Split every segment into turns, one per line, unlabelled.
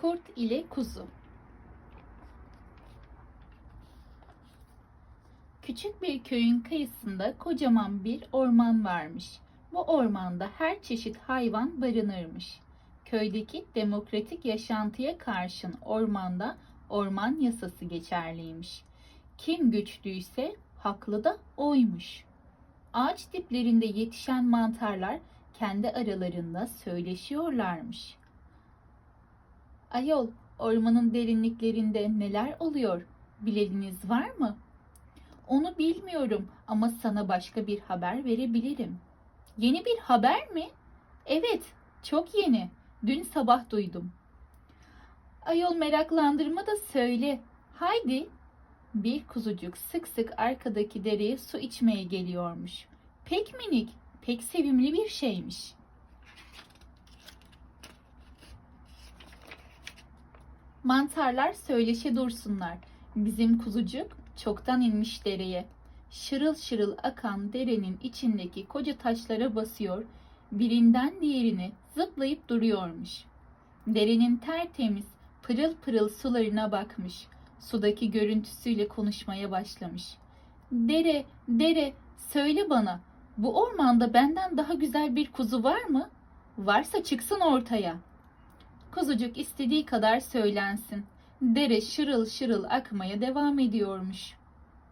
Kurt ile Kuzu Küçük bir köyün kıyısında kocaman bir orman varmış. Bu ormanda her çeşit hayvan barınırmış. Köydeki demokratik yaşantıya karşın ormanda orman yasası geçerliymiş. Kim güçlüyse haklı da oymuş. Ağaç diplerinde yetişen mantarlar kendi aralarında söyleşiyorlarmış. Ayol, ormanın derinliklerinde neler oluyor? Bileniniz var mı? Onu bilmiyorum ama sana başka bir haber verebilirim. Yeni bir haber mi? Evet, çok yeni. Dün sabah duydum. Ayol meraklandırma da söyle. Haydi. Bir kuzucuk sık sık arkadaki dereye su içmeye geliyormuş. Pek minik, pek sevimli bir şeymiş. Mantarlar söyleşe dursunlar. Bizim kuzucuk çoktan inmiş dereye. Şırıl şırıl akan derenin içindeki koca taşlara basıyor, birinden diğerine zıplayıp duruyormuş. Derenin tertemiz, pırıl pırıl sularına bakmış. Sudaki görüntüsüyle konuşmaya başlamış. Dere, dere, söyle bana, bu ormanda benden daha güzel bir kuzu var mı? Varsa çıksın ortaya. Kuzucuk istediği kadar söylensin. Dere şırıl şırıl akmaya devam ediyormuş.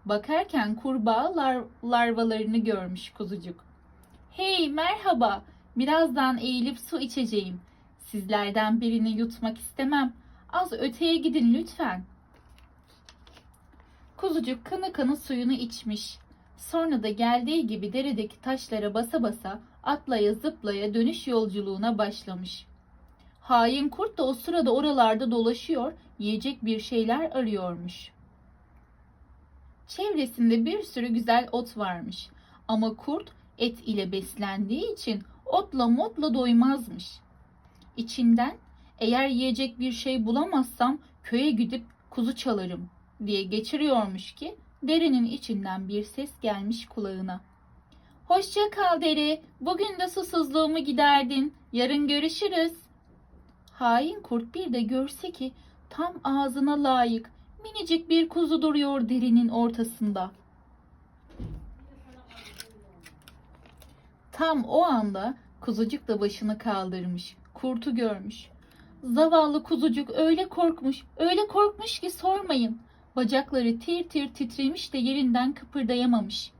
Bakarken kurbağa lar- larvalarını görmüş kuzucuk. Hey merhaba, birazdan eğilip su içeceğim. Sizlerden birini yutmak istemem. Az öteye gidin lütfen. Kuzucuk kanı kanı suyunu içmiş. Sonra da geldiği gibi deredeki taşlara basa basa atlaya zıplaya dönüş yolculuğuna başlamış. Hain kurt da o sırada oralarda dolaşıyor, yiyecek bir şeyler arıyormuş. Çevresinde bir sürü güzel ot varmış. Ama kurt et ile beslendiği için otla motla doymazmış. İçinden eğer yiyecek bir şey bulamazsam köye gidip kuzu çalarım diye geçiriyormuş ki derenin içinden bir ses gelmiş kulağına. Hoşça kal dere, bugün de susuzluğumu giderdin, yarın görüşürüz. Hain kurt bir de görse ki tam ağzına layık minicik bir kuzu duruyor derinin ortasında. Tam o anda kuzucuk da başını kaldırmış, kurtu görmüş. Zavallı kuzucuk öyle korkmuş, öyle korkmuş ki sormayın. Bacakları tir tir titremiş de yerinden kıpırdayamamış.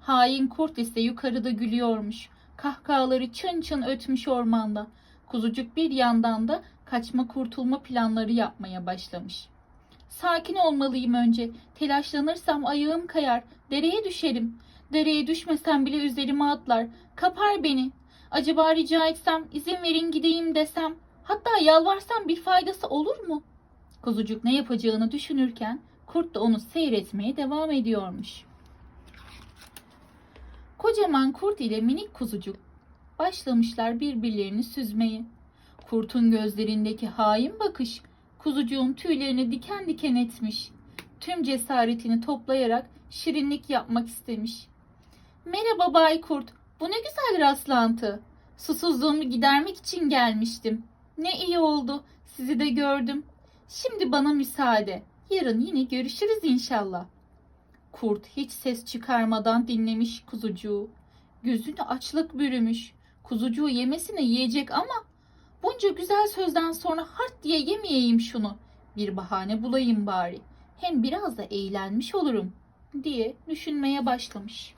Hain kurt ise yukarıda gülüyormuş. Kahkahaları çın çın ötmüş ormanda. Kuzucuk bir yandan da kaçma kurtulma planları yapmaya başlamış. Sakin olmalıyım önce. Telaşlanırsam ayağım kayar. Dereye düşerim. Dereye düşmesem bile üzerime atlar. Kapar beni. Acaba rica etsem, izin verin gideyim desem. Hatta yalvarsam bir faydası olur mu? Kuzucuk ne yapacağını düşünürken kurt da onu seyretmeye devam ediyormuş. Kocaman kurt ile minik kuzucuk başlamışlar birbirlerini süzmeye. Kurtun gözlerindeki hain bakış kuzucuğun tüylerini diken diken etmiş. Tüm cesaretini toplayarak şirinlik yapmak istemiş. Merhaba Bay Kurt, bu ne güzel rastlantı. Susuzluğumu gidermek için gelmiştim. Ne iyi oldu, sizi de gördüm. Şimdi bana müsaade. Yarın yine görüşürüz inşallah. Kurt hiç ses çıkarmadan dinlemiş kuzucuğu. Gözünü açlık bürümüş. Kuzucuğu yemesine yiyecek ama bunca güzel sözden sonra hart diye yemeyeyim şunu. Bir bahane bulayım bari. Hem biraz da eğlenmiş olurum diye düşünmeye başlamış.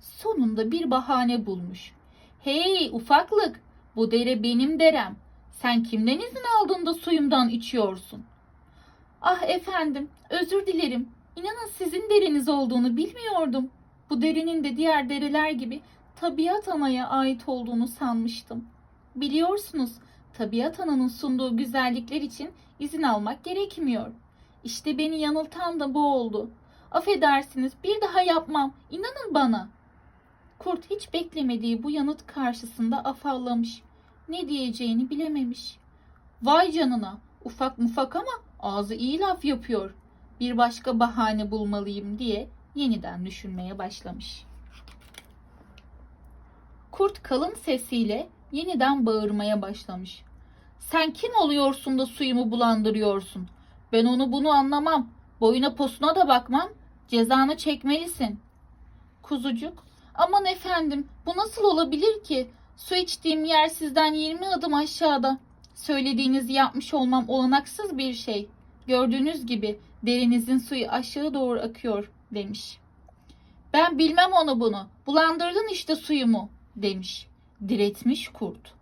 Sonunda bir bahane bulmuş. Hey ufaklık, bu dere benim derem. Sen kimden izin aldın da suyumdan içiyorsun? Ah efendim, özür dilerim. İnanın sizin dereniz olduğunu bilmiyordum. Bu derenin de diğer dereler gibi tabiat anaya ait olduğunu sanmıştım. Biliyorsunuz, tabiat ananın sunduğu güzellikler için izin almak gerekmiyor. İşte beni yanıltan da bu oldu. Affedersiniz, bir daha yapmam. İnanın bana. Kurt hiç beklemediği bu yanıt karşısında afallamış. Ne diyeceğini bilememiş. Vay canına, ufak mufak ama ağzı iyi laf yapıyor. Bir başka bahane bulmalıyım diye yeniden düşünmeye başlamış. Kurt kalın sesiyle yeniden bağırmaya başlamış. Sen kim oluyorsun da suyumu bulandırıyorsun? Ben onu bunu anlamam. Boyuna posuna da bakmam. Cezanı çekmelisin. Kuzucuk, aman efendim bu nasıl olabilir ki? Su içtiğim yer sizden 20 adım aşağıda. Söylediğinizi yapmış olmam olanaksız bir şey. Gördüğünüz gibi derinizin suyu aşağı doğru akıyor demiş. Ben bilmem onu bunu. Bulandırdın işte suyumu demiş. Diretmiş kurt.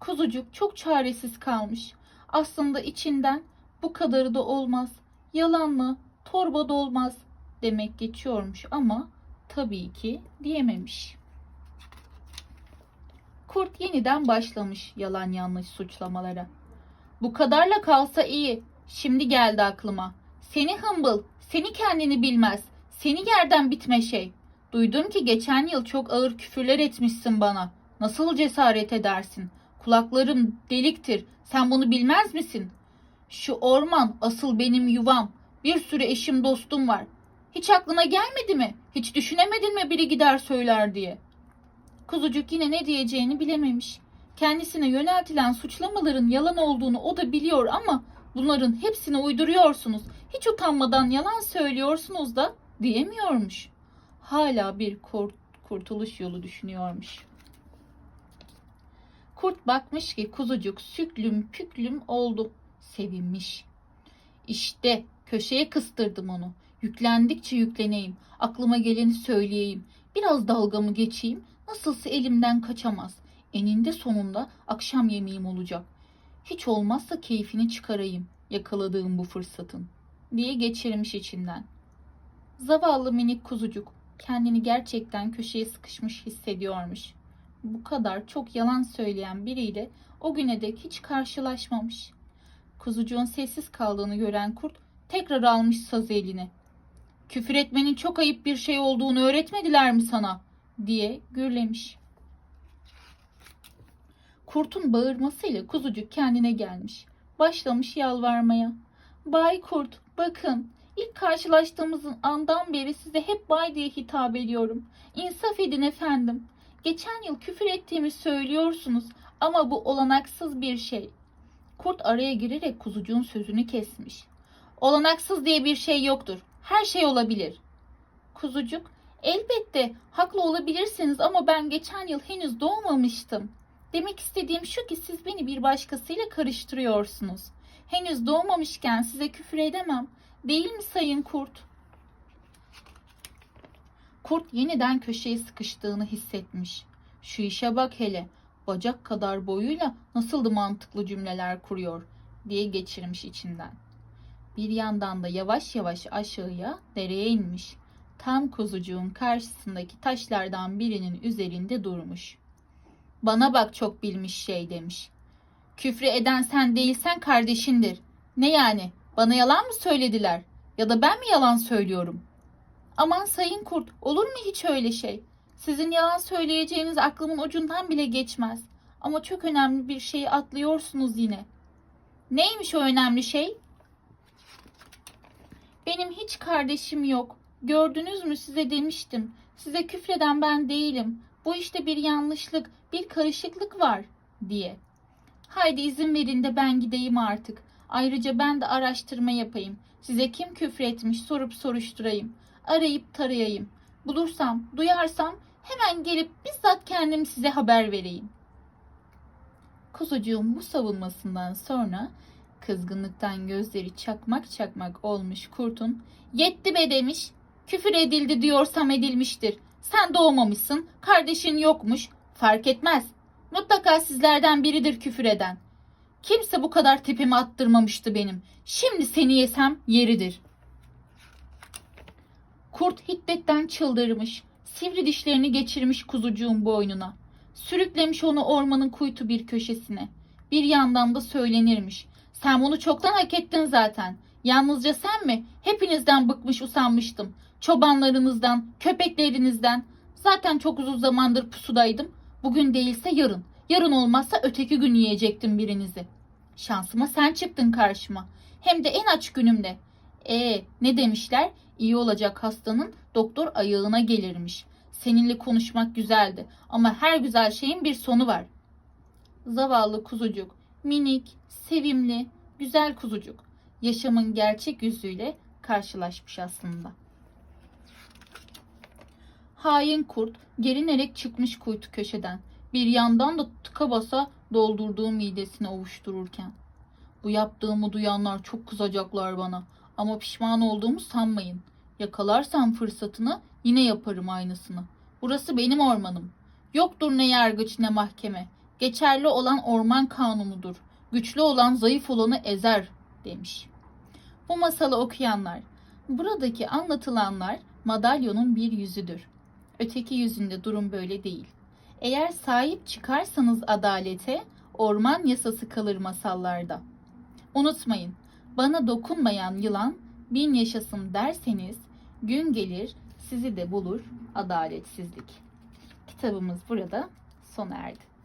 Kuzucuk çok çaresiz kalmış. Aslında içinden bu kadarı da olmaz. Yalan mı? Torba dolmaz demek geçiyormuş ama tabii ki diyememiş. Kurt yeniden başlamış yalan yanlış suçlamalara. Bu kadarla kalsa iyi. Şimdi geldi aklıma. Seni hımbıl, seni kendini bilmez, seni yerden bitme şey. Duydum ki geçen yıl çok ağır küfürler etmişsin bana. Nasıl cesaret edersin? Kulaklarım deliktir. Sen bunu bilmez misin? Şu orman asıl benim yuvam. Bir sürü eşim dostum var. Hiç aklına gelmedi mi? Hiç düşünemedin mi biri gider söyler diye? Kuzucuk yine ne diyeceğini bilememiş. Kendisine yöneltilen suçlamaların yalan olduğunu o da biliyor ama bunların hepsini uyduruyorsunuz. Hiç utanmadan yalan söylüyorsunuz da diyemiyormuş. Hala bir kurt, kurtuluş yolu düşünüyormuş. Kurt bakmış ki kuzucuk süklüm püklüm oldu. Sevinmiş. İşte köşeye kıstırdım onu. Yüklendikçe yükleneyim. Aklıma geleni söyleyeyim. Biraz dalgamı geçeyim. Nasılsa elimden kaçamaz. Eninde sonunda akşam yemeğim olacak. Hiç olmazsa keyfini çıkarayım yakaladığım bu fırsatın diye geçirmiş içinden. Zavallı minik kuzucuk kendini gerçekten köşeye sıkışmış hissediyormuş. Bu kadar çok yalan söyleyen biriyle o güne dek hiç karşılaşmamış. Kuzucuğun sessiz kaldığını gören kurt tekrar almış sazı eline. Küfür etmenin çok ayıp bir şey olduğunu öğretmediler mi sana? diye gürlemiş. Kurtun bağırmasıyla kuzucuk kendine gelmiş. Başlamış yalvarmaya. Bay Kurt, bakın. İlk karşılaştığımızın andan beri size hep bay diye hitap ediyorum. İnsaf edin efendim. Geçen yıl küfür ettiğimi söylüyorsunuz ama bu olanaksız bir şey. Kurt araya girerek kuzucuğun sözünü kesmiş. Olanaksız diye bir şey yoktur. Her şey olabilir. Kuzucuk, elbette haklı olabilirsiniz ama ben geçen yıl henüz doğmamıştım. Demek istediğim şu ki siz beni bir başkasıyla karıştırıyorsunuz. Henüz doğmamışken size küfür edemem. Değil mi sayın kurt? Kurt yeniden köşeye sıkıştığını hissetmiş. Şu işe bak hele. Bacak kadar boyuyla nasıl da mantıklı cümleler kuruyor diye geçirmiş içinden. Bir yandan da yavaş yavaş aşağıya dereye inmiş. Tam kuzucuğun karşısındaki taşlardan birinin üzerinde durmuş. Bana bak çok bilmiş şey demiş. Küfrü eden sen değilsen kardeşindir. Ne yani? Bana yalan mı söylediler? Ya da ben mi yalan söylüyorum? Aman sayın kurt, olur mu hiç öyle şey? Sizin yalan söyleyeceğiniz aklımın ucundan bile geçmez. Ama çok önemli bir şeyi atlıyorsunuz yine. Neymiş o önemli şey? Benim hiç kardeşim yok. Gördünüz mü size demiştim. Size küfreden ben değilim. Bu işte bir yanlışlık, bir karışıklık var diye. Haydi izin verin de ben gideyim artık. Ayrıca ben de araştırma yapayım. Size kim küfretmiş sorup soruşturayım. Arayıp tarayayım. Bulursam, duyarsam hemen gelip bizzat kendim size haber vereyim. Kuzucuğun bu savunmasından sonra kızgınlıktan gözleri çakmak çakmak olmuş kurtun yetti be demiş. Küfür edildi diyorsam edilmiştir. Sen doğmamışsın, kardeşin yokmuş. Fark etmez. Mutlaka sizlerden biridir küfür eden. Kimse bu kadar tepemi attırmamıştı benim. Şimdi seni yesem yeridir. Kurt hiddetten çıldırmış. Sivri dişlerini geçirmiş kuzucuğun boynuna. Sürüklemiş onu ormanın kuytu bir köşesine. Bir yandan da söylenirmiş. Sen bunu çoktan hak ettin zaten. Yalnızca sen mi? Hepinizden bıkmış usanmıştım. Çobanlarınızdan, köpeklerinizden. Zaten çok uzun zamandır pusudaydım. Bugün değilse yarın. Yarın olmazsa öteki gün yiyecektim birinizi. Şansıma sen çıktın karşıma. Hem de en aç günümde. E ne demişler? İyi olacak hastanın doktor ayağına gelirmiş. Seninle konuşmak güzeldi ama her güzel şeyin bir sonu var. Zavallı kuzucuk Minik, sevimli, güzel kuzucuk. Yaşamın gerçek yüzüyle karşılaşmış aslında. Hain kurt gerinerek çıkmış kuytu köşeden. Bir yandan da tıka basa doldurduğu midesini ovuştururken. Bu yaptığımı duyanlar çok kızacaklar bana. Ama pişman olduğumu sanmayın. Yakalarsam fırsatını yine yaparım aynısını. Burası benim ormanım. Yoktur ne yargıç ne mahkeme. Geçerli olan orman kanunudur. Güçlü olan zayıf olanı ezer demiş. Bu masalı okuyanlar, buradaki anlatılanlar madalyonun bir yüzüdür. Öteki yüzünde durum böyle değil. Eğer sahip çıkarsanız adalete, orman yasası kalır masallarda. Unutmayın, bana dokunmayan yılan bin yaşasın derseniz gün gelir sizi de bulur adaletsizlik. Kitabımız burada sona erdi.